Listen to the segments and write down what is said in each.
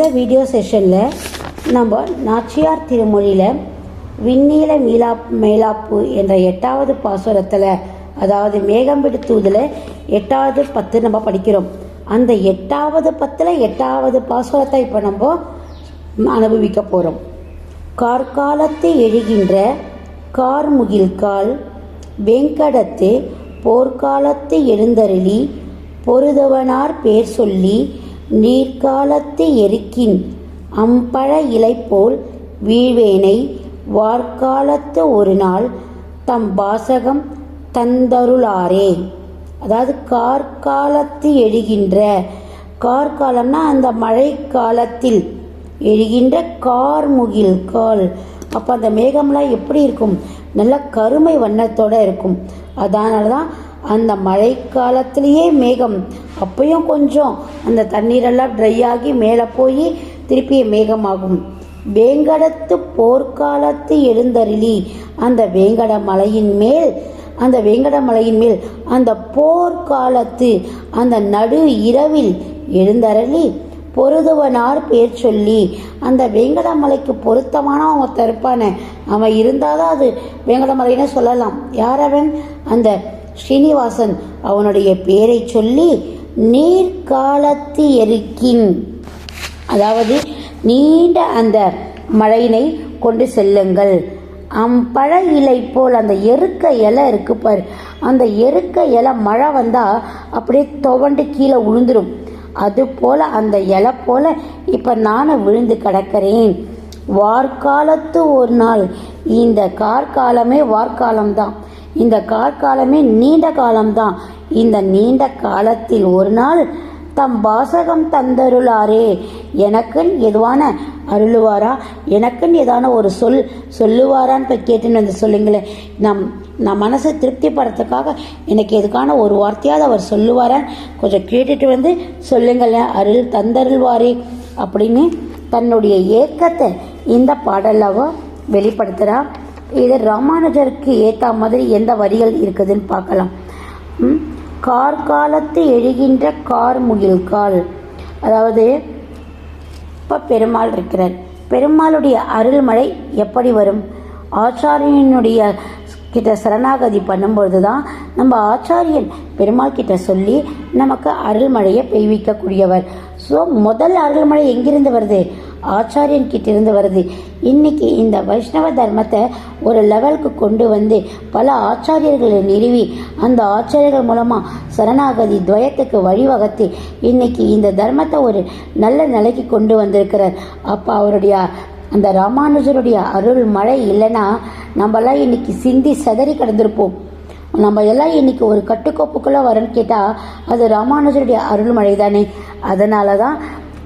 இந்த வீடியோ செஷனில் நம்ம நாச்சியார் திருமொழியில் விண்ணீல மீளா மேலாப்பு என்ற எட்டாவது பாசுரத்தில் அதாவது மேகம் விடுத்துவதில் எட்டாவது பத்து நம்ம படிக்கிறோம். அந்த எட்டாவது பத்தில் எட்டாவது பாசுரத்தை இப்போ நம்ம அனுபவிக்க போகிறோம் கார்காலத்து எழுகின்ற கார்முகில்கால் வெங்கடத்து போர்க்காலத்து எழுந்தருளி பொருதவனார் பேர் சொல்லி நீர்காலத்து எருக்கின் அம்பழ இலை போல் வீழ்வேனை வார்காலத்து ஒரு நாள் தம் வாசகம் தந்தருளாரே. அதாவது கார்காலத்து எழுகின்ற கார்காலம்னா அந்த மழை காலத்தில் எழுகின்ற கார்முகில் கால். அப்போ அந்த மேகம்லாம் எப்படி இருக்கும்? நல்ல கருமை வண்ணத்தோட இருக்கும். அதனால தான் அந்த மழைக்காலத்திலேயே மேகம் அப்பயும் கொஞ்சம் அந்த தண்ணீரெல்லாம் ட்ரை ஆகி மேலே போய் திருப்பி மேகமாகும். வேங்கடத்து போர்க்காலத்து எழுந்தருளி அந்த வேங்கட மலையின் மேல் அந்த வேங்கட மலையின் மேல் அந்த போர்க்காலத்து அந்த நடு இரவில் எழுந்தருளி பொருதுவனார் பேர் சொல்லி அந்த வேங்கடமலைக்கு பொருத்தமான ஒருத்தன் இருப்பானே அவன் இருந்தால் தான் அது வேங்கடமலைன்னு சொல்லலாம். யார் அவன்? அந்த ஸ்ரீனிவாசன் அவனுடைய பேரை சொல்லி நீர்காலத்து எருக்கின். அதாவது நீண்ட அந்த மழையினை கொண்டு செல்லுங்கள். அம்பழ இலை போல் அந்த எருக்க இலை இருக்கு பாரு. அந்த எருக்க இலை மழை வந்தால் அப்படியே துவண்டு கீழே விழுந்துடும் அது போல் அந்த இலை போல் இப்போ நானும் விழுந்து கிடக்கிறேன். வார்காலத்து ஒரு நாள். இந்த கார்காலமே வார்காலம்தான் இந்த கார்காலமே நீண்ட காலம்தான். இந்த நீண்ட காலத்தில் ஒரு நாள் தம் வாசகம் தந்தருளாரே. எனக்குன்னு எதுவான அருளுவாரா? எனக்குன்னு ஏதான ஒரு சொல் சொல்லுவாரான்னு போய் கேட்டுன்னு வந்து சொல்லுங்களேன். நம் நம் மனசை திருப்திப்படுறதுக்காக எனக்கு எதுக்கான ஒரு வார்த்தையாவது அவர் சொல்லுவாரான்னு கொஞ்சம் கேட்டுட்டு வந்து சொல்லுங்களேன். அருள் தந்தருள்வாரே அப்படின்னு தன்னுடைய ஏக்கத்தை இந்த பாடலாக வெளிப்படுத்துகிறா இது ராமானுஜருக்கு ஏற்ற மாதிரி எந்த வரிகள் இருக்குதுன்னு பார்க்கலாம். கார்காலத்து எழுகின்ற கார் கால். அதாவது இப்போ பெருமாள் இருக்கிறார். பெருமாளுடைய அருள்மழை எப்படி வரும்? ஆச்சாரியனுடைய கிட்ட சரணாகதி பண்ணும்பொழுது தான் நம்ம ஆச்சாரியன் பெருமாள் கிட்ட சொல்லி நமக்கு அருள்மழையை பெய்விக்கக்கூடியவர். ஸோ முதல் அருள்மழை எங்கிருந்து வருது? ஆச்சாரியன் கிட்ட இருந்து வருது. இன்னைக்கு இந்த வைஷ்ணவ தர்மத்தை ஒரு லெவலுக்கு கொண்டு வந்து பல ஆச்சாரியர்களை நிறுவி அந்த ஆச்சாரியர்கள் மூலமாக சரணாகதி துவயத்துக்கு வழிவகுத்து இன்னைக்கு இந்த தர்மத்தை ஒரு நல்ல நிலைக்கு கொண்டு வந்திருக்கிறார். அப்போ அவருடைய அந்த ராமானுஜருடைய அருள் மழை இல்லைன்னா நம்மளாம் இன்னைக்கு சிந்தி செதறி கிடந்திருப்போம். நம்ம எல்லாம் இன்னைக்கு ஒரு கட்டுக்கோப்புக்குள்ளே வரன்னு கேட்டால் அது ராமானுஜருடைய அருள்மழை தானே அதனால தான்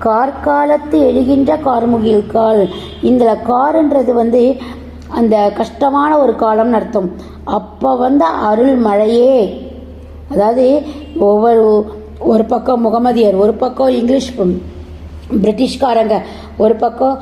கார்காலத்து எழுகின்ற கார்முகில் கால் இந்த காருன்றது வந்து அந்த கஷ்டமான ஒரு காலம்னு அர்த்தம். அப்போ வந்த அருள் மழையே. அதாவது ஒவ்வொரு ஒரு பக்கம் முகமதியர் ஒரு பக்கம் இங்கிலீஷ் பிரிட்டிஷ்காரங்க ஒரு பக்கம்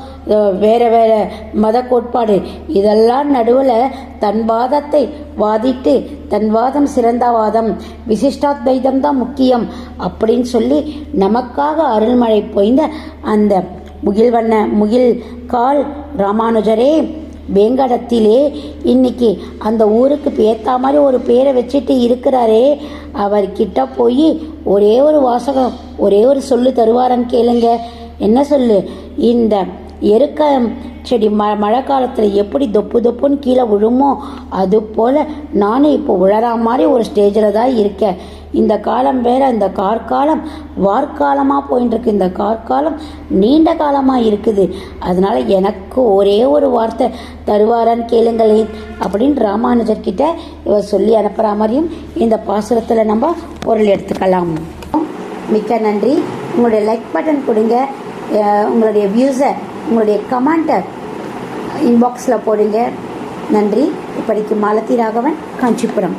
வேறு வேறு மத கோட்பாடு. இதெல்லாம் நடுவில் தன் வாதத்தை வாதிட்டு தன் வாதம் சிறந்த வாதம். விசிஷ்டாத்வைதம் தான் முக்கியம். அப்படின்னு சொல்லி நமக்காக அருள்மழை பொய்ந்த அந்த முகில் வண்ண முகில் கால் ராமானுஜரே வேங்கடத்திலே இன்னைக்கு அந்த ஊருக்கு ஏற்ற மாதிரி ஒரு பேரை வச்சுட்டு இருக்கிறாரே அவர்கிட்ட போய் ஒரே ஒரு வாசகம் ஒரே ஒரு சொல்லு தருவாரன்னு கேளுங்க. என்ன சொல்லு? இந்த எருக்க செடி ம மழை காலத்தில் எப்படி தொப்பு தொப்புன்னு கீழே விழுமோ அது போல் நானும் இப்போ உழறா மாதிரி ஒரு ஸ்டேஜில் தான் இருக்கேன். இந்த காலம் வேற இந்த கார்காலம் வார்க்காலமாக போயின்னு இருக்கு இந்த கார்காலம் நீண்ட காலமாக இருக்குது. அதனால் எனக்கு ஒரே ஒரு வார்த்தை தருவாரான்னு கேளுங்களேன் அப்படின்னு ராமானுஜர்கிட்ட இவர் சொல்லி அனுப்புகிற மாதிரியும் இந்த பாசுரத்தில் நம்ம பொருள் எடுத்துக்கலாம். மிக்க நன்றி. உங்களுடைய லைக் பட்டன் கொடுங்க. உங்களுடைய வியூஸை உங்களுடைய கமெண்ட்டை இன்பாக்ஸில் போடுங்க. நன்றி. இப்படிக்கு மாலதி ராகவன் காஞ்சிபுரம்.